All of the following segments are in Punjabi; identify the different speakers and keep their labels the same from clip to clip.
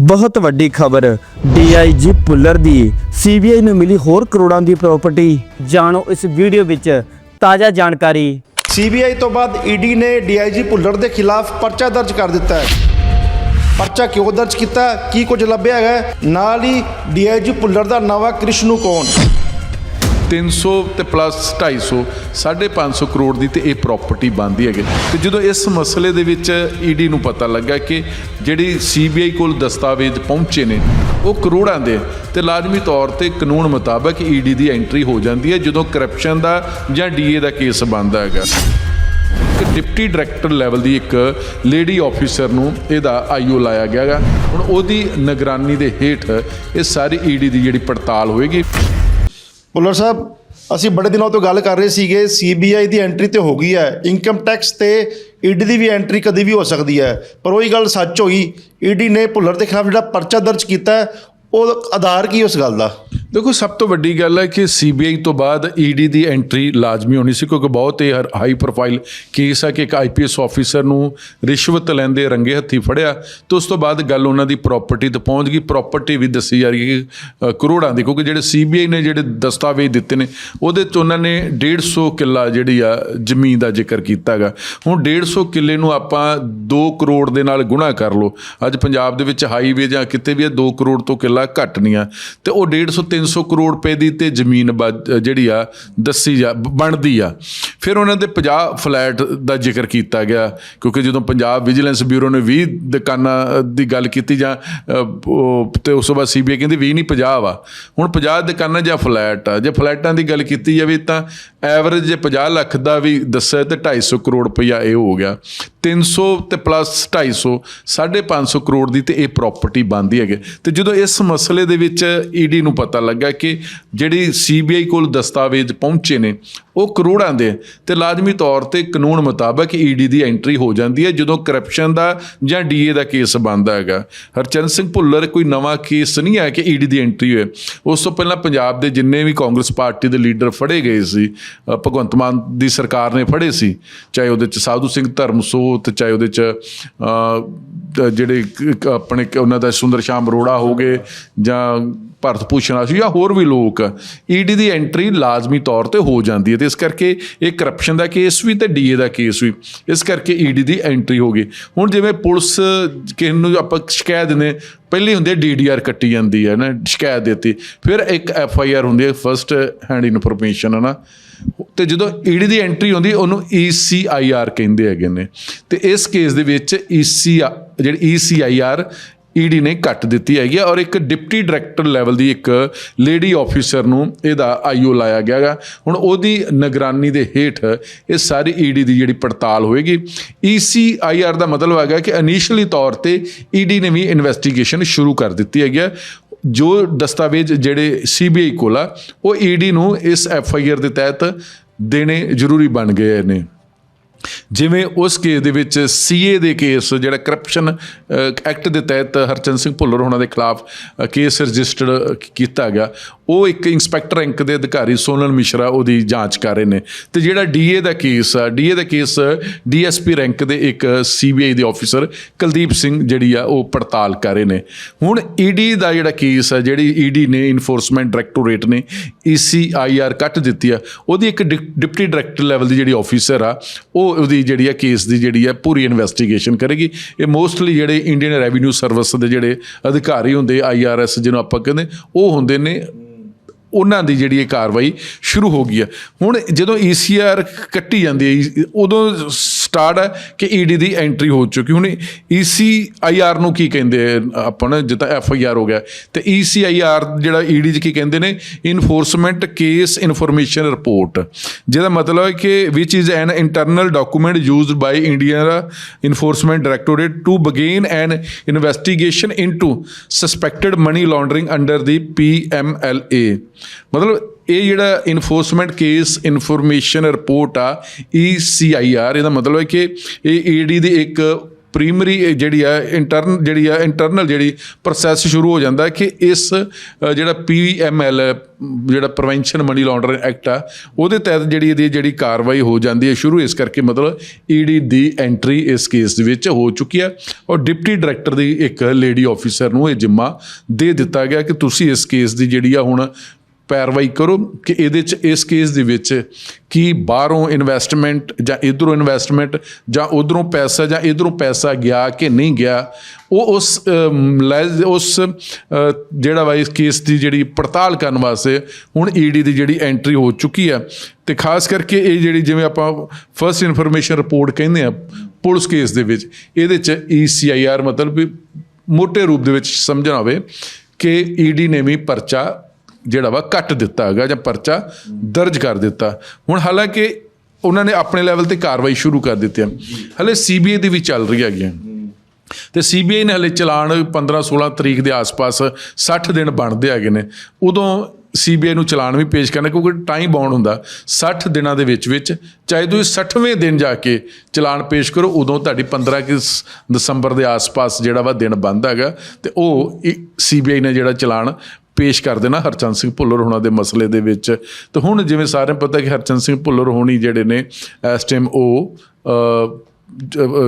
Speaker 1: ਬਹੁਤ ਵੱਡੀ ਖਬਰ ਡੀਆਈਜੀ ਪੁੱਲਰ ਦੀ ਸੀਬੀਆਈ ਨੂੰ ਮਿਲੀ ਹੋਰ ਕਰੋੜਾਂ ਦੀ ਪ੍ਰਾਪਰਟੀ ਜਾਣੋ ਇਸ ਵੀਡੀਓ ਵਿੱਚ ਤਾਜ਼ਾ ਜਾਣਕਾਰੀ।
Speaker 2: ਸੀਬੀਆਈ ਤੋਂ ਬਾਅਦ ਈਡੀ ਨੇ ਡੀਆਈਜੀ ਭੁੱਲਰ ਦੇ ਖਿਲਾਫ ਪਰਚਾ ਦਰਜ ਕਰ ਦਿੱਤਾ ਹੈ। ਪਰਚਾ ਕਿਉਂ ਦਰਜ ਕੀਤਾ? ਕੀ ਕੁਝ ਲੱਭਿਆ ਹੈ ਨਾਲ ਹੀ ਡੀਆਈਜੀ ਭੁੱਲਰ ਦਾ ਨਵਾਂ ਕ੍ਰਿਸ਼ਨੂ ਕੌਣ?
Speaker 3: 300 ਤੇ ਪਲੱਸ 250 550 ਕਰੋੜ ਦੀ ਤੇ ਇਹ ਪ੍ਰਾਪਰਟੀ ਬਣਦੀ ਹੈਗੀ। ਤੇ ਜਦੋਂ ਇਸ ਮਸਲੇ ਦੇ ਵਿੱਚ ਈਡੀ ਨੂੰ ਪਤਾ ਲੱਗਾ ਕਿ ਜਿਹੜੀ ਸੀਬੀਆਈ ਕੋਲ ਦਸਤਾਵੇਜ਼ ਪਹੁੰਚੇ ਨੇ, ਉਹ ਕਰੋੜਾਂ ਦੇ ਤੇ ਲਾਜ਼ਮੀ ਤੌਰ ਤੇ ਕਾਨੂੰਨ ਮੁਤਾਬਕ ਈਡੀ ਦੀ ਐਂਟਰੀ ਹੋ ਜਾਂਦੀ ਹੈ, ਜਦੋਂ ਕਰਪਸ਼ਨ ਦਾ ਜਾਂ ਡੀਏ ਦਾ ਕੇਸ ਬਣਦਾ ਹੈਗਾ। ਇੱਕ ਡਿਪਟੀ ਡਾਇਰੈਕਟਰ ਲੈਵਲ ਦੀ ਇੱਕ ਲੇਡੀ ਆਫੀਸਰ ਨੂੰ ਇਹਦਾ ਆਈਓ ਲਾਇਆ ਗਿਆ ਹੈਗਾ। ਹੁਣ ਉਹਦੀ ਨਿਗਰਾਨੀ ਦੇ ਹੇਠ ਇਹ ਸਾਰੀ ਈਡੀ ਦੀ ਜਿਹੜੀ ਪੜਤਾਲ ਹੋਏਗੀ।
Speaker 2: ਭੁੱਲਰ ਸਾਹਿਬ, ਅਸੀਂ ਬੜੇ ਦਿਨਾਂ ਤੋਂ ਗੱਲ ਕਰ ਰਹੇ ਸੀਗੇ ਸੀਬੀਆਈ ਦੀ ਐਂਟਰੀ ਤੇ ਹੋ ਗਈ ਹੈ। ਇਨਕਮ ਟੈਕਸ ਤੇ ਈਡੀ ਦੀ ਵੀ ਐਂਟਰੀ ਕਦੀ ਵੀ ਹੋ ਸਕਦੀ ਹੈ। ਪਰ ਉਹੀ ਗੱਲ ਸੱਚ ਹੋਈ ਈਡੀ ਨੇ ਭੁੱਲਰ ਦੇ ਖਿਲਾਫ ਜਿਹੜਾ ਪਰਚਾ ਦਰਜ ਕੀਤਾ ਉਹ ਆਧਾਰ ਕੀ ਉਸ ਗੱਲ ਦਾ?
Speaker 3: ਦੇਖੋ, ਸਭ ਤੋਂ ਵੱਡੀ ਗੱਲ ਹੈ ਕਿ ਸੀਬੀਆਈ ਤੋਂ ਬਾਅਦ ਈਡੀ ਦੀ ਐਂਟਰੀ ਲਾਜ਼ਮੀ ਹੋਣੀ ਸੀ ਕਿਉਂਕਿ ਬਹੁਤ ਹੀ ਹਾਈ ਪ੍ਰੋਫਾਈਲ ਕੇਸ ਹੈ ਕਿ ਇੱਕ ਆਈਪੀਐਸ ਆਫੀਸਰ ਨੂੰ ਰਿਸ਼ਵਤ ਲੈਂਦੇ ਰੰਗੇ ਹੱਥੀ ਫੜਿਆ ਤੇ ਉਸ ਤੋਂ ਬਾਅਦ ਗੱਲ ਉਹਨਾਂ ਦੀ ਪ੍ਰਾਪਰਟੀ ਤੇ ਪਹੁੰਚ ਗਈ। ਪ੍ਰਾਪਰਟੀ ਵੀ ਦੱਸੀ ਜਾ ਰਹੀ ਹੈ ਕਰੋੜਾਂ ਦੀ ਕਿਉਂਕਿ ਜਿਹੜੇ ਸੀਬੀਆਈ ਨੇ ਜਿਹੜੇ ਦਸਤਾਵੇਜ਼ ਦਿੱਤੇ ਨੇ, ਉਹਦੇ ਚ ਉਹਨਾਂ ਨੇ 150 ਕਿੱਲਾ ਜਿਹੜੀ ਆ ਜ਼ਮੀਨ ਦਾ ਜ਼ਿਕਰ ਕੀਤਾ ਹੈਗਾ ਹੁਣ 150 ਕਿੱਲੇ ਨੂੰ ਆਪਾਂ 2 ਕਰੋੜ ਦੇ ਨਾਲ ਗੁਣਾ ਕਰ ਲਓ। ਅੱਜ ਪੰਜਾਬ ਦੇ ਵਿੱਚ ਹਾਈਵੇ ਜਾਂ ਕਿਤੇ ਵੀ 2 ਕਰੋੜ ਤੋਂ ਕਿੱਲਾ ਘੱਟ ਨਹੀਂ ਆ। ਤੇ ਉਹ 150 300 ਕਰੋੜ ਰੁਪਏ ਦੀ ਤੇ ਜ਼ਮੀਨ ਜਿਹੜੀ ਆ ਦੱਸੀ ਜਾ ਬਣਦੀ ਆ। ਫਿਰ ਉਹਨਾਂ ਦੇ 50 ਫਲੈਟ ਦਾ ਜ਼ਿਕਰ ਕੀਤਾ ਗਿਆ ਕਿਉਂਕਿ ਜਦੋਂ ਪੰਜਾਬ ਵਿਜੀਲੈਂਸ ਬਿਊਰੋ ਨੇ 20 ਦੁਕਾਨਾਂ ਦੀ ਗੱਲ ਕੀਤੀ ਜਾਂ ਅ, ਉਹ ਤੇ ਉਸ ਤੋਂ ਬਾਅਦ ਸੀਬੀਆਈ ਕਹਿੰਦੀ 20 ਨਹੀਂ 50 ਵਾ। ਹੁਣ 50 ਦੁਕਾਨਾਂ ਜਾਂ ਫਲੈਟ ਆ ਜੇ ਫਲੈਟਾਂ ਦੀ ਗੱਲ ਕੀਤੀ ਜਾਵੇ ਤਾਂ ਐਵਰੇਜ ਜੇ 50 ਲੱਖ ਦਾ ਵੀ ਦੱਸਿਆ ਤੇ 250 ਕਰੋੜ ਰੁਪਇਆ ਇਹ ਹੋ ਗਿਆ। 300 ਤੇ ਪਲੱਸ 250 550 ਕਰੋੜ ਦੀ ਤੇ ਇਹ ਪ੍ਰਾਪਰਟੀ ਬਣਦੀ ਹੈਗੇ। ਤੇ ਜਦੋਂ ਇਸ ਮਸਲੇ ਦੇ ਵਿੱਚ ਈਡੀ ਨੂੰ ਪਤਾ ਲੱਗਾ ਕਿ ਜਿਹੜੀ ਸੀਬੀਆਈ ਕੋਲ ਦਸਤਾਵੇਜ਼ ਪਹੁੰਚੇ ਨੇ ਉਹ ਕਰੋੜਾਂ ਦੇ ਤੇ ਲਾਜ਼ਮੀ ਤੌਰ ਤੇ ਕਾਨੂੰਨ ਮੁਤਾਬਕ ਈਡੀ ਦੀ ਐਂਟਰੀ ਹੋ ਜਾਂਦੀ ਹੈ, ਜਦੋਂ ਕਰਪਸ਼ਨ ਦਾ ਜਾਂ ਡੀਏ ਦਾ ਕੇਸ ਬਣਦਾ ਹੈਗਾ। ਹਰਚਰਨ ਸਿੰਘ ਭੁੱਲਰ, ਕੋਈ ਨਵਾਂ ਕੇਸ ਨਹੀਂ ਹੈ ਕਿ ਈਡੀ ਦੀ ਐਂਟਰੀ ਹੋਏ। ਉਸ ਤੋਂ ਪਹਿਲਾਂ ਪੰਜਾਬ ਦੇ ਜਿੰਨੇ ਵੀ ਕਾਂਗਰਸ ਪਾਰਟੀ ਦੇ ਲੀਡਰ ਫੜੇ ਗਏ ਸੀ ਭਗਵੰਤ ਮਾਨ ਦੀ ਸਰਕਾਰ ਨੇ ਫੜੇ ਸੀ, ਚਾਹੇ ਉਹਦੇ ਚ ਸਾਧੂ ਸਿੰਘ ਧਰਮਸੋਤ, ਚਾਹੇ ਉਹਦੇ ਚ ਜਿਹੜੇ ਆਪਣੇ ਉਹਨਾਂ ਦਾ ਸੁੰਦਰ ਸ਼ਾਮ ਅਰੋੜਾ ਹੋ ਗਏ, ਜਾਂ ਭਰਤ ਭੂਸ਼ਣ ਸੀ ਜਾਂ ਹੋਰ ਵੀ ਲੋਕ, ਈਡੀ ਦੀ ਐਂਟਰੀ ਲਾਜ਼ਮੀ ਤੌਰ ਤੇ ਹੋ ਜਾਂਦੀ ਹੈ। ਤੇ ਇਸ ਕਰਕੇ ਇਹ ਕਰਪਸ਼ਨ ਦਾ ਕੇਸ ਵੀ ਤੇ ਡੀਏ ਦਾ ਕੇਸ ਵੀ। ਇਸ ਕਰਕੇ ਈਡੀ ਦੀ ਐਂਟਰੀ ਹੋ ਗਈ। ਹੁਣ ਜਿਵੇਂ ਪੁਲਿਸ ਕਿਸੇ ਨੂੰ ਆਪਾਂ ਸ਼ਿਕਾਇਤ ਦਿੰਦੇ ਪਹਿਲੀ ਹੁੰਦੀ ਹੈ ਡੀਡੀਆਰ ਕੱਟੀ ਜਾਂਦੀ ਹੈ ਨਾ, ਸ਼ਿਕਾਇਤ ਦਿੱਤੀ। ਫਿਰ ਇੱਕ ਐਫ ਆਈ ਆਰ ਹੁੰਦੀ ਹੈ ਫਰਸਟ ਹੈਂਡ ਇਨਫੋਰਮੇਸ਼ਨ ਹੈ ਨਾ। ਤੇ ਜਦੋਂ ਈਡੀ ਦੀ ਐਂਟਰੀ ਹੁੰਦੀ ਉਹਨੂੰ ਈਸੀਆਈਆਰ ਕਹਿੰਦੇ ਹੈਗੇ ਨੇ। ਤੇ ਇਸ ਕੇਸ ਦੇ ਵਿੱਚ ਈਸੀ ਜਿਹੜੀ ਈਸੀਆਈਆਰ ਈਡੀ ਨੇ ਕੱਟ ਦਿੱਤੀ ਹੈਗੀ ਆ ਔਰ ਇੱਕ ਡਿਪਟੀ ਡਾਇਰੈਕਟਰ ਲੈਵਲ ਦੀ ਇੱਕ ਲੇਡੀ ਆਫੀਸਰ ਨੂੰ ਇਹਦਾ ਆਈਓ ਲਾਇਆ ਗਿਆ ਹੈਗਾ। ਹੁਣ ਉਹਦੀ ਨਿਗਰਾਨੀ ਦੇ ਹੇਠ ਇਹ ਸਾਰੀ ਈਡੀ ਦੀ ਜਿਹੜੀ ਪੜਤਾਲ ਹੋਏਗੀ। ਈਸੀਆਈਆਰ ਦਾ ਮਤਲਬ ਹੈਗਾ ਕਿ ਇਨੀਸ਼ੀਅਲੀ ਤੌਰ ਤੇ ਈਡੀ ਨੇ ਵੀ ਇਨਵੈਸਟੀਗੇਸ਼ਨ ਸ਼ੁਰੂ ਕਰ ਦਿੱਤੀ ਹੈਗੀ ਆ। ਜੋ ਦਸਤਾਵੇਜ਼ ਜਿਹੜੇ ਸੀਬੀਆਈ ਕੋਲ ਆ, ਉਹ ਈਡੀ ਨੂੰ ਇਸ ਐਫ ਆਈ ਆਰ ਦੇ ਤਹਿਤ ਦੇਣੇ ਜ਼ਰੂਰੀ ਬਣ ਗਏ ਨੇ। ਜਿਵੇਂ ਉਸ ਕੇਸ ਦੇ ਵਿੱਚ ਸੀਏ ਦੇ ਕੇਸ ਜਿਹੜਾ ਕਰਪਸ਼ਨ ਐਕਟ ਦੇ ਤਹਿਤ ਹਰਚੰਦ ਸਿੰਘ ਭੁੱਲਰ ਹੋਣਾ ਦੇ ਖਿਲਾਫ ਕੇਸ ਰਜਿਸਟਰਡ ਕੀਤਾ ਗਿਆ, ਉਹ ਇੱਕ ਇੰਸਪੈਕਟਰ ਰੈਂਕ ਦੇ ਅਧਿਕਾਰੀ ਸੋਨਲ ਮਿਸ਼ਰਾ ਉਹਦੀ ਜਾਂਚ ਕਰ ਰਹੇ ਨੇ। ਤੇ ਜਿਹੜਾ ਡੀਏ ਦਾ ਕੇਸ ਆ ਡੀਏ ਦਾ ਕੇਸ ਡੀਐਸਪੀ ਰੈਂਕ ਦੇ ਇੱਕ ਸੀਬੀਆਈ ਦੇ ਆਫੀਸਰ ਕੁਲਦੀਪ ਸਿੰਘ ਜਿਹੜੀ ਆ, ਉਹ ਪੜਤਾਲ ਕਰ ਰਹੇ ਨੇ। ਹੁਣ ਈਡੀ ਦਾ ਜਿਹੜਾ ਕੇਸ ਆ, ਜਿਹੜੀ ਈਡੀ ਨੇ ਇਨਫੋਰਸਮੈਂਟ ਡਾਇਰੈਕਟੋਰੇਟ ਨੇ ਈਸੀਆਈਆਰ ਕੱਟ ਦਿੱਤੀ ਆ, ਉਹਦੀ ਇੱਕ ਡਿ- ਡਿਪਟੀ ਡਾਇਰੈਕਟਰ ਲੈਵਲ ਦੀ ਜਿਹੜੀ ਆਫੀਸਰ ਆ, ਉਹ ਉਹਦੀ ਜਿਹੜੀ ਆ ਕੇਸ ਦੀ ਜਿਹੜੀ ਆ ਪੂਰੀ ਇਨਵੈਸਟੀਗੇਸ਼ਨ ਕਰੇਗੀ। ਇਹ ਮੋਸਟਲੀ ਜਿਹੜੇ ਇੰਡੀਅਨ ਰੈਵਨਿਊ ਸਰਵਿਸ ਦੇ ਜਿਹੜੇ ਅਧਿਕਾਰੀ ਹੁੰਦੇ ਆਈਆਰਐਸ ਜਿਹਨੂੰ ਆਪਾਂ ਕਹਿੰਦੇ, ਉਹ ਹੁੰਦੇ ਨੇ, ਉਹਨਾਂ ਦੀ ਜਿਹੜੀ ਇਹ ਕਾਰਵਾਈ ਸ਼ੁਰੂ ਹੋ ਗਈ ਹੈ ਹੁਣ ਜਦੋਂ ਈਸੀਆਰ ਕੱਟੀ ਜਾਂਦੀ ਹੈ ਈ- ਉਦੋਂ ਸਟਾਰਟ ਹੈ ਕਿ ਈਡੀ ਦੀ ਐਂਟਰੀ ਹੋ ਚੁੱਕੀ ਹੁਣ ਈਸੀਆਈਆਰ ਨੂੰ ਕੀ ਕਹਿੰਦੇ ਆ ਆਪਾਂ ਨਾ, ਜਿੱਦਾਂ ਐਫਆਈਆਰ ਹੋ ਗਿਆ। ਤੇ ਈਸੀਆਈਆਰ ਜਿਹੜਾ ਈਡੀ ਚ ਕੀ ਕਹਿੰਦੇ ਨੇ? ਇਨਫੋਰਸਮੈਂਟ ਕੇਸ ਇਨਫੋਰਮੇਸ਼ਨ ਰਿਪੋਰਟ ਜਿਹਦਾ ਮਤਲਬ ਹੈ ਕਿ which is an internal document used by India Enforcement Directorate to begin an investigation into suspected money laundering under the PMLA ਮਤਲਬ ਇਹ ਜਿਹੜਾ ਇਨਫੋਰਸਮੈਂਟ ਕੇਸ ਇਨਫੋਰਮੇਸ਼ਨ ਰਿਪੋਰਟ ਆ ਈਸੀਆਈਆਰ ਇਹਦਾ ਮਤਲਬ ਹੈ ਕਿ ਇਹ ਈਡੀ ਦੀ ਇੱਕ ਪ੍ਰਾਇਮਰੀ ਜਿਹੜੀ ਆ ਇੰਟਰਨ ਜਿਹੜੀ ਆ ਇੰਟਰਨਲ ਜਿਹੜੀ ਪ੍ਰੋਸੈਸ ਸ਼ੁਰੂ ਹੋ ਜਾਂਦਾ ਕਿ ਇਸ ਅ, ਜਿਹੜਾ ਪੀਐਮਐਲ ਜਿਹੜਾ ਪ੍ਰੀਵੈਂਸ਼ਨ ਮਨੀ ਲਾਂਡਰਿੰਗ ਐਕਟ ਆ ਉਹਦੇ ਤਹਿਤ ਜਿਹੜੀ ਇਹਦੀ ਜਿਹੜੀ ਕਾਰਵਾਈ ਹੋ ਜਾਂਦੀ ਹੈ ਸ਼ੁਰੂ ਇਸ ਕਰਕੇ ਮਤਲਬ ਈਡੀ ਦੀ ਐਂਟਰੀ ਇਸ ਕੇਸ ਦੇ ਵਿੱਚ ਹੋ ਚੁੱਕੀ ਆ ਔਰ ਡਿਪਟੀ ਡਾਇਰੈਕਟਰ ਦੀ ਇੱਕ ਲੇਡੀ ਆਫੀਸਰ ਨੂੰ ਇਹ ਜ਼ਿੰਮਾ ਦੇ ਦਿੱਤਾ ਗਿਆ ਕਿ ਤੁਸੀਂ ਇਸ ਕੇਸ ਦੀ ਜਿਹੜੀ ਆ ਹੁਣ ਪੈਰਵਾਈ ਕਰੋ ਕਿ ਇਹਦੇ ਚ, ਇਸ ਕੇਸ ਦੇ ਵਿੱਚ ਕੀ ਬਾਹਰੋਂ ਇਨਵੈਸਟਮੈਂਟ ਜਾਂ ਇਧਰੋਂ ਇਨਵੈਸਟਮੈਂਟ ਜਾਂ ਉਧਰੋਂ ਪੈਸਾ ਜਾਂ ਇਧਰੋਂ ਪੈਸਾ ਗਿਆ ਕਿ ਨਹੀਂ ਗਿਆ, ਉਹ ਉਸ ਲੈ- ਉਸ ਜਿਹੜਾ ਵਾ ਕੇਸ ਦੀ ਜਿਹੜੀ ਪੜਤਾਲ ਕਰਨ ਵਾਸਤੇ ਹੁਣ ਈਡੀ ਦੀ ਜਿਹੜੀ ਐਂਟਰੀ ਹੋ ਚੁੱਕੀ ਆ ਤੇ ਖਾਸ ਕਰਕੇ ਇਹ ਜਿਹੜੀ ਜਿਵੇਂ ਆਪਾਂ ਫਰਸਟ ਇਨਫੋਰਮੇਸ਼ਨ ਰਿਪੋਰਟ ਕਹਿੰਦੇ ਆ ਪੁਲਿਸ ਕੇਸ ਦੇ ਵਿੱਚ, ਇਹਦੇ ਚ ਈਸੀਆਈਆਰ ਮਤਲਬ ਵੀ ਮੋٹے ਰੂਪ ਦੇ ਵਿੱਚ ਸਮਝਣਾ ਹੋਵੇ ਕਿ ਈਡੀ ਨੇ ਵੀ ਪਰਚਾ ਜਿਹੜਾ ਵਾ ਕੱਟ ਦਿੱਤਾ ਹੈਗਾ ਜਾਂ ਪਰਚਾ ਦਰਜ ਕਰ ਦਿੱਤਾ। ਹੁਣ ਹਾਲਾਂਕਿ ਉਹਨਾਂ ਨੇ ਆਪਣੇ ਲੈਵਲ ਤੇ ਕਾਰਵਾਈ ਸ਼ੁਰੂ ਕਰ ਦਿੱਤੀ ਹੈ। ਹਲੇ ਸੀਬੀਆਈ ਦੀ ਵੀ ਚੱਲ ਰਹੀ ਹੈਗੀ ਤੇ ਸੀਬੀਆਈ ਨੇ ਹਲੇ ਚਲਾਨ 15 16 ਤਰੀਕ ਦੇ ਆਸ-ਪਾਸ 60 ਦਿਨ ਬਣਦੇ ਹੈਗੇ ਨੇ। ਉਦੋਂ ਸੀਬੀਆਈ ਨੂੰ ਚਲਾਨ ਵੀ ਪੇਸ਼ ਕਰਨਾ, ਕਿਉਂਕਿ ਟਾਈਮ ਬਾਉਂਡ ਹੁੰਦਾ। 60 ਦਿਨਾਂ ਦੇ ਵਿੱਚ ਵਿੱਚ, ਚਾਹੇ ਤੁਸੀਂ 60ਵੇਂ ਦਿਨ ਜਾ ਕੇ ਚਲਾਨ ਪੇਸ਼ ਕਰੋ, ਉਦੋਂ ਤੁਹਾਡੀ 15 ਕਿ ਸ- ਦਸੰਬਰ ਦੇ ਆਸ-ਪਾਸ ਜਿਹੜਾ ਵਾ ਦਿਨ ਬੰਦ ਹੈਗਾ। ਤੇ ਉਹ ਸੀਬੀਆਈ ਨੇ ਜਿਹੜਾ ਚਲਾਨ ਪੇਸ਼ ਕਰ ਦੇਣਾ ਹਰਚੰਦ ਸਿੰਘ ਭੁੱਲਰ ਹੋਣਾ ਦੇ ਮਸਲੇ ਦੇ ਵਿੱਚ। ਤੇ ਹੁਣ ਜਿਵੇਂ ਸਾਰਿਆਂ ਨੂੰ ਪਤਾ ਕਿ ਹਰਚੰਦ ਸਿੰਘ ਭੁੱਲਰ ਹੋਣੀ ਜਿਹੜੇ ਨੇ, ਇਸ ਟਾਈਮ ਉਹ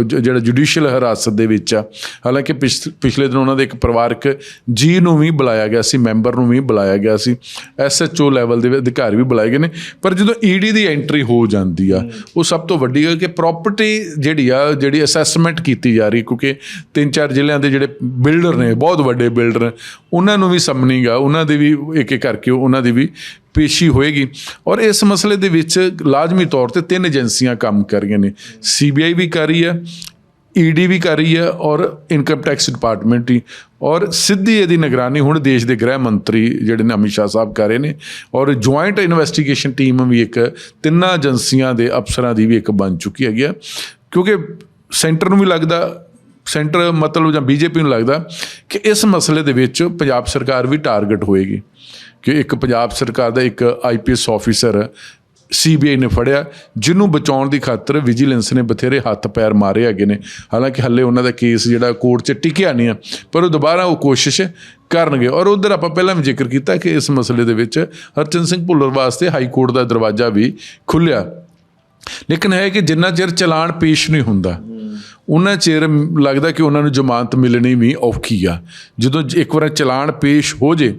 Speaker 3: ਜਿਹੜਾ ਜੁਡੀਸ਼ੀਅਲ ਹਿਰਾਸਤ ਦੇ ਵਿੱਚ ਆ। ਹਾਲਾਂਕਿ ਪਿਛ- ਪਿਛਲੇ ਦਿਨ ਉਹਨਾਂ ਦੇ ਇੱਕ ਪਰਿਵਾਰਕ ਜੀ ਨੂੰ ਵੀ ਬੁਲਾਇਆ ਗਿਆ ਸੀ, ਮੈਂਬਰ ਨੂੰ ਵੀ ਬੁਲਾਇਆ ਗਿਆ ਸੀ। ਐਸਐਚਓ ਲੈਵਲ ਦੇ ਅਧਿਕਾਰੀ ਵੀ ਬੁਲਾਏ ਗਏ ਨੇ। ਪਰ ਜਦੋਂ ਈਡੀ ਦੀ ਐਂਟਰੀ ਹੋ ਜਾਂਦੀ ਆ, ਉਹ ਸਭ ਤੋਂ ਵੱਡੀ ਗੱਲ ਕਿ ਪ੍ਰਾਪਰਟੀ ਜਿਹੜੀ ਆ, ਜਿਹੜੀ ਅਸੈਸਮੈਂਟ ਕੀਤੀ ਜਾ ਰਹੀ, ਕਿਉਂਕਿ ਤਿੰਨ ਚਾਰ ਜ਼ਿਲ੍ਹਿਆਂ ਦੇ ਜਿਹੜੇ ਬਿਲਡਰ ਨੇ, ਬਹੁਤ ਵੱਡੇ ਬਿਲਡਰ ਉਹਨਾਂ ਨੂੰ ਵੀ ਸਮਨਿੰਗ ਆ ਉਹਨਾਂ ਦੇ ਵੀ ਇੱਕ ਇੱਕ ਕਰਕੇ ਉਹਨਾਂ ਦੀ ਵੀ ਪੇਸ਼ੀ ਹੋਏਗੀ। ਔਰ ਇਸ ਮਸਲੇ ਦੇ ਵਿੱਚ ਲਾਜ਼ਮੀ ਤੌਰ ਤੇ ਤਿੰਨ ਏਜੰਸੀਆਂ ਕੰਮ ਕਰ ਰਹੀਆਂ ਨੇ। ਸੀਬੀਆਈ ਵੀ ਕਰ ਰਹੀ ਹੈ, ਈਡੀ ਵੀ ਕਰ ਰਹੀ ਹੈ ਔਰ ਇਨਕਮ ਟੈਕਸ ਡਿਪਾਰਟਮੈਂਟ ਹੀ ਔਰ ਸਿੱਧੀ ਇਹਦੀ ਨਿਗਰਾਨੀ ਹੁਣ ਦੇਸ਼ ਦੇ ਗ੍ਰਹਿ ਮੰਤਰੀ ਜਿਹੜੇ ਨੇ ਅਮਿਤ ਸ਼ਾਹ ਸਾਹਿਬ ਕਰ ਰਹੇ ਨੇ। ਔਰ ਜੁਆਇੰਟ ਇਨਵੈਸਟੀਗੇਸ਼ਨ ਟੀਮ ਵੀ ਇੱਕ ਤਿੰਨਾਂ ਏਜੰਸੀਆਂ ਦੇ ਅਫਸਰਾਂ ਦੀ ਵੀ ਇੱਕ ਬਣ ਚੁੱਕੀ ਹੈਗੀ ਆ। ਕਿਉਂਕਿ ਸੈਂਟਰ ਨੂੰ ਵੀ ਲੱਗਦਾ ਸੈਂਟਰ ਮਤਲਬ ਜਾਂ ਬੀਜੇਪੀ ਨੂੰ ਲੱਗਦਾ ਕਿ ਇਸ ਮਸਲੇ ਦੇ ਵਿੱਚ ਪੰਜਾਬ ਸਰਕਾਰ ਵੀ ਟਾਰਗੇਟ ਹੋਏਗੀ ਕਿ ਇੱਕ ਪੰਜਾਬ ਸਰਕਾਰ ਦਾ ਇੱਕ ਆਈਪੀਐਸ ਆਫੀਸਰ ਸੀਬੀਆਈ ਨੇ ਫੜਿਆ, ਜਿਹਨੂੰ ਬਚਾਉਣ ਦੀ ਖਾਤਰ ਵਿਜੀਲੈਂਸ ਨੇ ਬਥੇਰੇ ਹੱਥ ਪੈਰ ਮਾਰੇ ਹੈਗੇ ਨੇ। ਹਾਲਾਂਕਿ ਹੱਲੇ ਉਹਨਾਂ ਦਾ ਕੇਸ ਜਿਹੜਾ ਕੋਰਟ 'ਚ ਟਿਕਿਆ ਨਹੀਂ ਆ, ਪਰ ਉਹ ਦੁਬਾਰਾ ਉਹ ਕੋਸ਼ਿਸ਼ ਕਰਨਗੇ। ਔਰ ਉਧਰ ਆਪਾਂ ਪਹਿਲਾਂ ਵੀ ਜ਼ਿਕਰ ਕੀਤਾ ਕਿ ਇਸ ਮਸਲੇ ਦੇ ਵਿੱਚ ਹਰਚੰਦ ਸਿੰਘ ਭੁੱਲਰ ਵਾਸਤੇ ਹਾਈ ਕੋਰਟ ਦਾ ਦਰਵਾਜ਼ਾ ਵੀ ਖੁੱਲਿਆ ਲੇਕਿਨ ਹੈ ਕਿ ਜਿੰਨਾ ਚਿਰ ਚਲਾਨ ਪੇਸ਼ ਨਹੀਂ ਹੁੰਦਾ ਉਹਨਾਂ ਚਿਰ ਲੱਗਦਾ ਕਿ ਉਹਨਾਂ ਨੂੰ ਜ਼ਮਾਨਤ ਮਿਲਣੀ ਵੀ ਔਖੀ ਆ। ਜਦੋਂ ਇੱਕ ਵਾਰ ਚਲਾਨ ਪੇਸ਼ ਹੋ ਜੇ,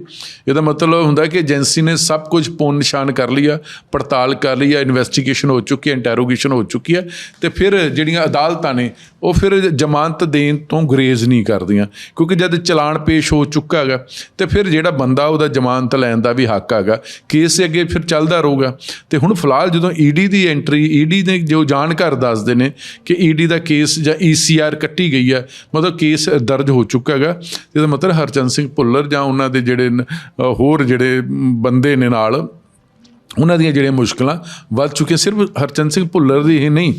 Speaker 3: ਇਹਦਾ ਮਤਲਬ ਹੁੰਦਾ ਕਿ ਏਜੰਸੀ ਨੇ ਸਭ ਕੁਝ ਪੌਣ ਨਿਸ਼ਾਨ ਕਰ ਲਿਆ, ਪੜਤਾਲ ਕਰ ਲਈ ਆ, ਇਨਵੈਸਟੀਗੇਸ਼ਨ ਹੋ ਚੁੱਕੀ ਹੈ ਇੰਟਰੋਗੇਸ਼ਨ ਹੋ ਚੁੱਕੀ ਹੈ ਤੇ ਫਿਰ ਜਿਹੜੀਆਂ ਅਦਾਲਤਾਂ ਨੇ ਉਹ ਫਿਰ ਜ਼ਮਾਨਤ ਦੇਣ ਤੋਂ ਗੁਰੇਜ਼ ਨਹੀਂ ਕਰਦੀਆਂ, ਕਿਉਂਕਿ ਜਦ ਚਲਾਨ ਪੇਸ਼ ਹੋ ਚੁੱਕਾ ਹੈਗਾ, ਤੇ ਫਿਰ ਜਿਹੜਾ ਬੰਦਾ ਉਹਦਾ ਜ਼ਮਾਨਤ ਲੈਣ ਦਾ ਵੀ ਹੱਕ ਹੈਗਾ, ਕੇਸ ਅੱਗੇ ਫਿਰ ਚੱਲਦਾ ਰਹੂਗਾ। ਤੇ ਹੁਣ ਫਿਲਹਾਲ ਜਦੋਂ ਈਡੀ ਦੀ ਐਂਟਰੀ ਈਡੀ ਨੇ ਜੋ ਜਾਣਕਾਰ ਦੱਸਦੇ ਨੇ ਕਿ ਈਡੀ ਦਾ ਕੇਸ ਜਾਂ ਈਸੀਆਰ ਕੱਟੀ ਗਈ ਹੈ, ਮਤਲਬ ਕੇਸ ਦਰਜ ਹੋ ਚੁੱਕਾ ਹੈਗਾ, ਇਹਦਾ ਮਤਲਬ ਹਰਚੰਦ ਸਿੰਘ ਭੁੱਲਰ ਜਾਂ ਉਹਨਾਂ ਦੇ ਜਿਹੜੇ ਹੋਰ ਜਿਹੜੇ ਬੰਦੇ ਨੇ ਨਾਲ, ਉਹਨਾਂ ਦੀਆਂ ਜਿਹੜੀਆਂ ਮੁਸ਼ਕਲਾਂ ਵੱਧ ਚੁੱਕੀਆਂ, ਸਿਰਫ ਹਰਚੰਦ ਸਿੰਘ ਭੁੱਲਰ ਦੀ ਹੀ ਨਹੀਂ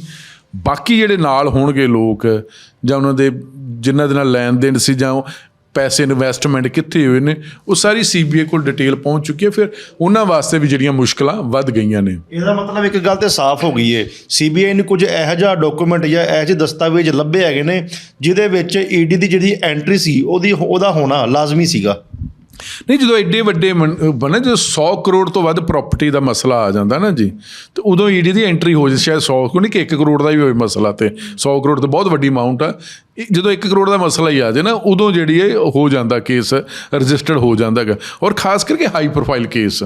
Speaker 3: ਬਾਕੀ ਜਿਹੜੇ ਨਾਲ ਹੋਣਗੇ ਲੋਕ, ਜਾਂ ਉਹਨਾਂ ਦੇ ਜਿਨ੍ਹਾਂ ਦੇ ਨਾਲ ਲੈਣ ਦੇਣ ਸੀ, ਜਾਂ ਪੈਸੇ ਇਨਵੈਸਟਮੈਂਟ ਕਿੱਥੇ ਹੋਏ ਨੇ, ਉਹ ਸਾਰੀ ਸੀਬੀਆਈ ਕੋਲ ਡਿਟੇਲ ਪਹੁੰਚ ਚੁੱਕੀ ਹੈ। ਫਿਰ ਉਹਨਾਂ ਵਾਸਤੇ ਵੀ ਜਿਹੜੀਆਂ ਮੁਸ਼ਕਲਾਂ ਵੱਧ ਗਈਆਂ ਨੇ।
Speaker 2: ਇਹਦਾ ਮਤਲਬ ਇੱਕ ਗੱਲ ਤੇ ਸਾਫ਼ ਹੋ ਗਈ ਏ। ਸੀਬੀਆਈ ਨੇ ਕੁਝ ਇਹੋ ਜਿਹਾ ਡਾਕੂਮੈਂਟ ਜਾਂ ਇਹੋ ਜਿਹੇ ਦਸਤਾਵੇਜ਼ ਲੱਭੇ ਹੈਗੇ ਨੇ, ਜਿਹਦੇ ਵਿੱਚ ਈਡੀ ਦੀ ਜਿਹੜੀ ਐਂਟਰੀ ਸੀ, ਉਹਦੀ, ਉਹਦਾ ਹੋਣਾ ਲਾਜ਼ਮੀ ਸੀਗਾ।
Speaker 3: ਨਹੀਂ, ਜਦੋਂ ਐਡੇ ਵੱਡੇ ਮਨ- ਬਣੇ, ਜਦੋਂ 100 ਕਰੋੜ ਤੋਂ ਵੱਧ ਪ੍ਰਾਪਰਟੀ ਦਾ ਮਸਲਾ ਆ ਜਾਂਦਾ ਨਾ ਜੀ, ਤੇ ਉਦੋਂ ਈਡੀ ਦੀ ਐਂਟਰੀ ਹੋ ਜੇ ਸ਼ਾਇਦ 100 ਕੋ ਨਹੀਂ ਕਿ 1 ਕਰੋੜ ਦਾ ਵੀ ਹੋਵੇ ਮਸਲਾ ਤੇ 100 ਕਰੋੜ ਤਾਂ ਬਹੁਤ ਵੱਡੀ ਅਮਾਉਂਟ ਆ। ਜਦੋਂ 1 ਕਰੋੜ ਦਾ ਮਸਲਾ ਹੀ ਆ ਜੇ ਨਾ, ਉਦੋਂ ਜਿਹੜੀ ਇਹ ਹੋ ਜਾਂਦਾ ਕੇਸ ਰਜਿਸਟਰਡ ਹੋ ਜਾਂਦਾ ਹੈਗਾ ਔਰ ਖਾਸ ਕਰਕੇ ਹਾਈ ਪ੍ਰੋਫਾਈਲ ਕੇਸ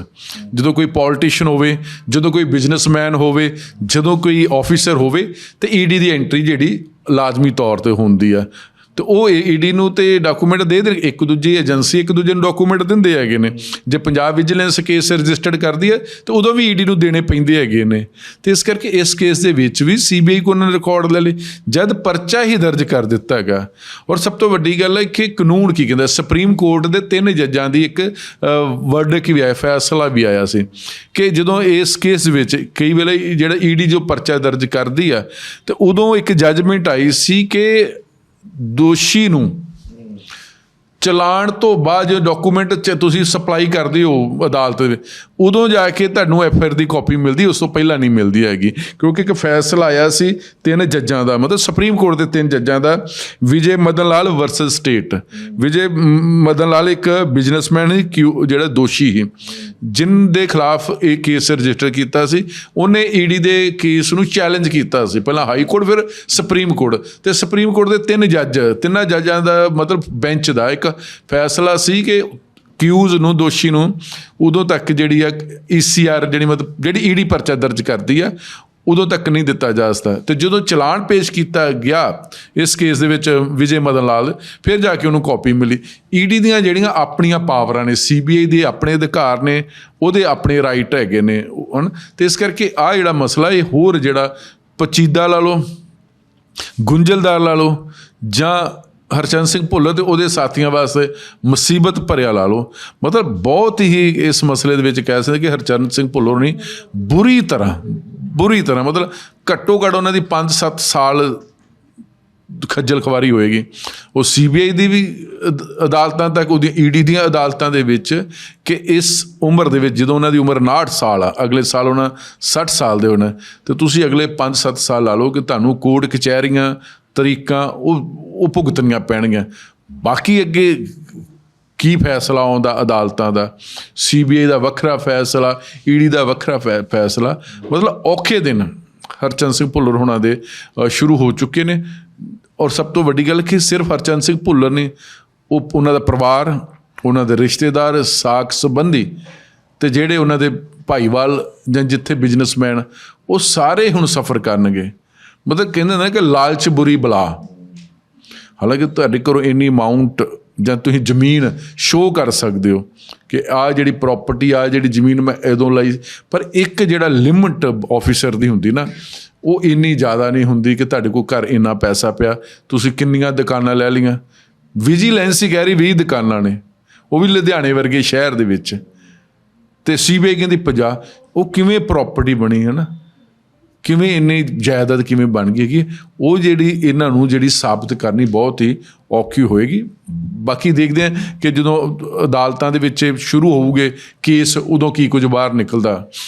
Speaker 3: ਜਦੋਂ ਕੋਈ ਪੋਲੀਟੀਸ਼ੀਅਨ ਹੋਵੇ, ਜਦੋਂ ਕੋਈ ਬਿਜ਼ਨਸਮੈਨ ਹੋਵੇ, ਜਦੋਂ ਕੋਈ ਆਫੀਸਰ ਹੋਵੇ, ਤੇ ਈਡੀ ਦੀ ਐਂਟਰੀ ਜਿਹੜੀ ਲਾਜ਼ਮੀ ਤੌਰ ਤੇ ਹੁੰਦੀ ਆ। ਤੇ ਉਹ ਈਡੀ ਨੂੰ ਤੇ ਡਾਕੂਮੈਂਟ ਦੇ ਦੇ ਇੱਕ ਦੂਜੀ ਏਜੰਸੀ ਇੱਕ ਦੂਜੇ ਨੂੰ ਡਾਕੂਮੈਂਟ ਦਿੰਦੇ ਹੈਗੇ ਨੇ। ਜੇ ਪੰਜਾਬ ਵਿਜੀਲੈਂਸ ਕੇਸ ਰਜਿਸਟਰਡ ਕਰਦੀ ਹੈ, ਤੇ ਉਦੋਂ ਵੀ ਈਡੀ ਨੂੰ ਦੇਣੇ ਪੈਂਦੇ ਹੈਗੇ ਨੇ। ਤੇ ਇਸ ਕਰਕੇ ਇਸ ਕੇਸ ਦੇ ਵਿੱਚ ਵੀ ਸੀਬੀਆਈ ਕੋਲ ਉਹਨਾਂ ਨੇ ਰਿਕਾਰਡ ਲੈ ਲਈ, ਜਦ ਪਰਚਾ ਹੀ ਦਰਜ ਕਰ ਦਿੱਤਾ ਹੈਗਾ। ਔਰ ਸਭ ਤੋਂ ਵੱਡੀ ਗੱਲ ਹੈ ਕਿ ਕਾਨੂੰਨ ਕੀ ਕਹਿੰਦਾ ਸੁਪਰੀਮ ਕੋਰਟ ਦੇ ਤਿੰਨ ਜੱਜਾਂ ਦੀ ਇੱਕ ਵਰਡ ਵੀ ਆਇਆ, ਫੈਸਲਾ ਵੀ ਆਇਆ ਸੀ ਕਿ ਜਦੋਂ ਇਸ ਕੇਸ ਵਿੱਚ ਕਈ ਵੇਲੇ ਜਿਹੜਾ ਈਡੀ ਜੋ ਪਰਚਾ ਦਰਜ ਕਰਦੀ ਆ, ਤੇ ਉਦੋਂ ਇੱਕ ਜੱਜਮੈਂਟ ਆਈ ਸੀ ਕਿ ਦੋਸ਼ੀ ਨੂੰ ਚਲਾਨ ਤੋਂ ਬਾਅਦ ਜੋ ਡਾਕੂਮੈਂਟ ਚ ਤੁਸੀਂ ਸਪਲਾਈ ਕਰਦੇ ਹੋ ਅਦਾਲਤ ਦੇ ਵਿੱਚ, ਉਦੋਂ ਜਾ ਕੇ ਤੁਹਾਨੂੰ ਐਫ ਦੀ ਕਾਪੀ ਮਿਲਦੀ, ਉਸ ਤੋਂ ਪਹਿਲਾਂ ਨਹੀਂ ਮਿਲਦੀ ਹੈਗੀ। ਕਿਉਂਕਿ ਇੱਕ ਫੈਸਲਾ ਆਇਆ ਸੀ ਤਿੰਨ ਜੱਜਾਂ ਦਾ, ਮਤਲਬ ਸੁਪਰੀਮ ਕੋਰਟ ਦੇ ਤਿੰਨ ਜੱਜਾਂ ਦਾ, ਵਿਜੇ ਮਦਨ ਲਾਲ ਵਰਸਸ ਸਟੇਟ ਵਿਜੇ ਮਦਨ ਲਾਲ ਇੱਕ ਬਿਜ਼ਨਸਮੈਨ ਸੀ ਜਿਹੜਾ ਦੋਸ਼ੀ ਸੀ। ਜਿਨ ਦੇ ਖਿਲਾਫ ਇਹ ਕੇਸ ਰਜਿਸਟਰ ਕੀਤਾ ਸੀ, ਉਹਨੇ ਈਡੀ ਦੇ ਕੇਸ ਨੂੰ ਚੈਲੰਜ ਕੀਤਾ ਸੀ। ਪਹਿਲਾਂ ਹਾਈ ਕੋਰਟ ਫਿਰ ਸੁਪਰੀਮ ਕੋਰਟ ਤੇ ਸੁਪਰੀਮ ਕੋਰਟ ਦੇ ਤਿੰਨ ਜੱਜ, ਤਿੰਨਾਂ ਜੱਜਾਂ ਦਾ ਮਤਲਬ ਬੈਂਚ ਦਾ ਇੱਕ ਫੈਸਲਾ ਸੀ ਕਿ ਕਿਊਜ਼ ਨੂੰ, ਦੋਸ਼ੀ ਨੂੰ, ਉਦੋਂ ਤੱਕ ਜਿਹੜੀ ਆ ਈਸੀਆਰ ਜਿਹੜੀ ਮਤਲਬ ਜਿਹੜੀ ਈਡੀ ਪਰਚਾ ਦਰਜ ਕਰਦੀ ਆ, ਉਦੋਂ ਤੱਕ ਨਹੀਂ ਦਿੱਤਾ ਜਾ ਸਕਦਾ। ਤੇ ਜਦੋਂ ਚਲਾਨ ਪੇਸ਼ ਕੀਤਾ ਗਿਆ ਇਸ ਕੇਸ ਦੇ ਵਿੱਚ ਵਿਜੇ ਮਦਨ ਲਾਲ, ਫਿਰ ਜਾ ਕੇ ਉਹਨੂੰ ਕਾਪੀ ਮਿਲੀ। ਈਡੀ ਦੀਆਂ ਜਿਹੜੀਆਂ ਆਪਣੀਆਂ ਪਾਵਰਾਂ ਨੇ ਸੀਬੀਆਈ ਦੇ ਆਪਣੇ ਅਧਿਕਾਰ ਨੇ, ਉਹਦੇ ਆਪਣੇ ਰਾਈਟ ਹੈਗੇ ਨੇ ਹਨ ਤੇ ਇਸ ਕਰਕੇ ਆ ਜਿਹੜਾ ਮਸਲਾ, ਇਹ ਹੋਰ ਜਿਹੜਾ ਪਚੀਦਾ ਲਾ ਲਓ, ਗੁੰਝਲਦਾਰ ਲਾ ਲਓ, ਜਾਂ ਹਰਚੰਦ ਸਿੰਘ ਭੁੱਲਰ ਤੇ ਉਹਦੇ ਸਾਥੀਆਂ ਵਾਸਤੇ ਮੁਸੀਬਤ ਭਰਿਆ ਲਾ ਲਓ। ਮਤਲਬ ਬਹੁਤ ਹੀ ਇਸ ਮਸਲੇ ਦੇ ਵਿੱਚ ਕਹਿ ਸਕਦੇ ਕਿ ਹਰਚੰਦ ਸਿੰਘ ਭੁੱਲਰ ਨੇ ਬੁਰੀ ਤਰ੍ਹਾਂ ਬੁਰੀ ਤਰ੍ਹਾਂ, ਮਤਲਬ ਘੱਟੋ ਘੱਟ ਉਹਨਾਂ ਦੀ 5-7 ਸਾਲ ਖੱਜਲ ਖਵਾਰੀ ਹੋਏਗੀ। ਉਹ ਸੀਬੀਆਈ ਦੀ ਵੀ ਅਦ- ਅਦਾਲਤਾਂ ਤੱਕ, ਉਹਦੀ ਈਡੀ ਦੀਆਂ ਅਦਾਲਤਾਂ ਦੇ ਵਿੱਚ ਕਿ ਇਸ ਉਮਰ ਦੇ ਵਿੱਚ ਜਦੋਂ ਉਹਨਾਂ ਦੀ ਉਮਰ 59 ਸਾਲ ਆ, ਅਗਲੇ ਸਾਲ ਉਹਨਾਂ 60 ਸਾਲ ਦੇ ਹੋਣਾ। ਤੇ ਤੁਸੀਂ ਅਗਲੇ 5-7 ਸਾਲ ਲਾ ਲਓ ਕਿ ਤੁਹਾਨੂੰ ਕੋਰਟ ਕਚਹਿਰੀਆਂ ਤਰੀਕਾਂ ਉਹ ਉਹ ਭੁਗਤਣੀਆਂ ਪੈਣਗੀਆਂ। ਬਾਕੀ ਅੱਗੇ ਕੀ ਫੈਸਲਾ ਆਉਂਦਾ ਅਦਾਲਤਾਂ ਦਾ? ਸੀਬੀਆਈ ਦਾ ਵੱਖਰਾ ਫੈਸਲਾ ਈਡੀ ਦਾ ਵੱਖਰਾ ਫੈ- ਫੈਸਲਾ। ਮਤਲਬ ਔਖੇ ਦਿਨ ਹਰਚੰਦ ਸਿੰਘ ਭੁੱਲਰ ਹੋਣਾ ਦੇ ਸ਼ੁਰੂ ਹੋ ਚੁੱਕੇ ਨੇ। ਔਰ ਸਭ ਤੋਂ ਵੱਡੀ ਗੱਲ ਕਿ ਸਿਰਫ ਹਰਚੰਦ ਸਿੰਘ ਭੁੱਲਰ ਨੇ ਉਹ ਉਹਨਾਂ ਦਾ ਪਰਿਵਾਰ, ਉਹਨਾਂ ਦੇ ਰਿਸ਼ਤੇਦਾਰ ਸਾਕ ਸੰਬੰਧੀ ਤੇ ਜਿਹੜੇ ਉਹਨਾਂ ਦੇ ਭਾਈਵਾਲ ਜਾਂ ਜਿੱਥੇ ਬਿਜ਼ਨਸਮੈਨ ਉਹ ਸਾਰੇ ਹੁਣ ਸਫਰ ਕਰਨਗੇ। ਮਤਲਬ ਕਹਿੰਦੇ ਨੇ ਕਿ ਲਾਲਚ ਬੁਰੀ ਬਲਾ। ਹਾਲਾਂਕਿ ਤੁਹਾਡੇ ਕੋਲ ਇੰਨੀ ਅਮਾਉਂਟ ਜਾਂ ਤੁਸੀਂ ਜ਼ਮੀਨ ਸ਼ੋਅ ਕਰ ਸਕਦੇ ਹੋ ਕਿ ਆ ਜਿਹੜੀ ਪ੍ਰਾਪਰਟੀ ਆ ਜਿਹੜੀ ਜ਼ਮੀਨ ਮੈਂ ਇਦੋਂ ਲਈ ਪਰ ਇੱਕ ਜਿਹੜਾ ਲਿਮਟ ਆਫੀਸਰ ਦੀ ਹੁੰਦੀ ਨਾ, ਉਹ ਇੰਨੀ ਜ਼ਿਆਦਾ ਨਹੀਂ ਹੁੰਦੀ ਕਿ ਤੁਹਾਡੇ ਕੋਲ ਘਰ ਇੰਨਾ ਪੈਸਾ ਪਿਆ। ਤੁਸੀਂ ਕਿੰਨੀਆਂ ਦੁਕਾਨਾਂ ਲੈ ਲਈਆਂ। ਵਿਜੀਲੈਂਸ ਹੀ ਕਹਿ ਰਹੀ 20 ਦੁਕਾਨਾਂ ਨੇ। ਉਹ ਵੀ ਲੁਧਿਆਣੇ ਵਰਗੇ ਸ਼ਹਿਰ ਦੇ ਵਿੱਚ। ਤੇ ਸੀਬੀਆਈ ਕਹਿੰਦੀ 50 ਉਹ ਕਿਵੇਂ ਪ੍ਰਾਪਰਟੀ ਬਣੀ ਹੈ ਨਾ? ਕਿਵੇਂ ਇੰਨੀ ਜਾਇਦਾਦ ਕਿਵੇਂ ਬਣ ਗਈ ਕਿ ਉਹ ਜਿਹੜੀ ਇਹਨਾਂ ਨੂੰ ਜਿਹੜੀ ਸਾਬਤ ਕਰਨੀ ਬਹੁਤ ਹੀ ਔਖੀ ਹੋਏਗੀ। ਬਾਕੀ ਦੇਖਦੇ ਹਾਂ ਕਿ ਜਦੋਂ ਅਦਾਲਤਾਂ ਦੇ ਵਿੱਚ ਸ਼ੁਰੂ ਹੋਊਗੇ, ਕੇਸ ਉਦੋਂ ਕੀ ਕੁਝ ਬਾਹਰ ਨਿਕਲਦਾ।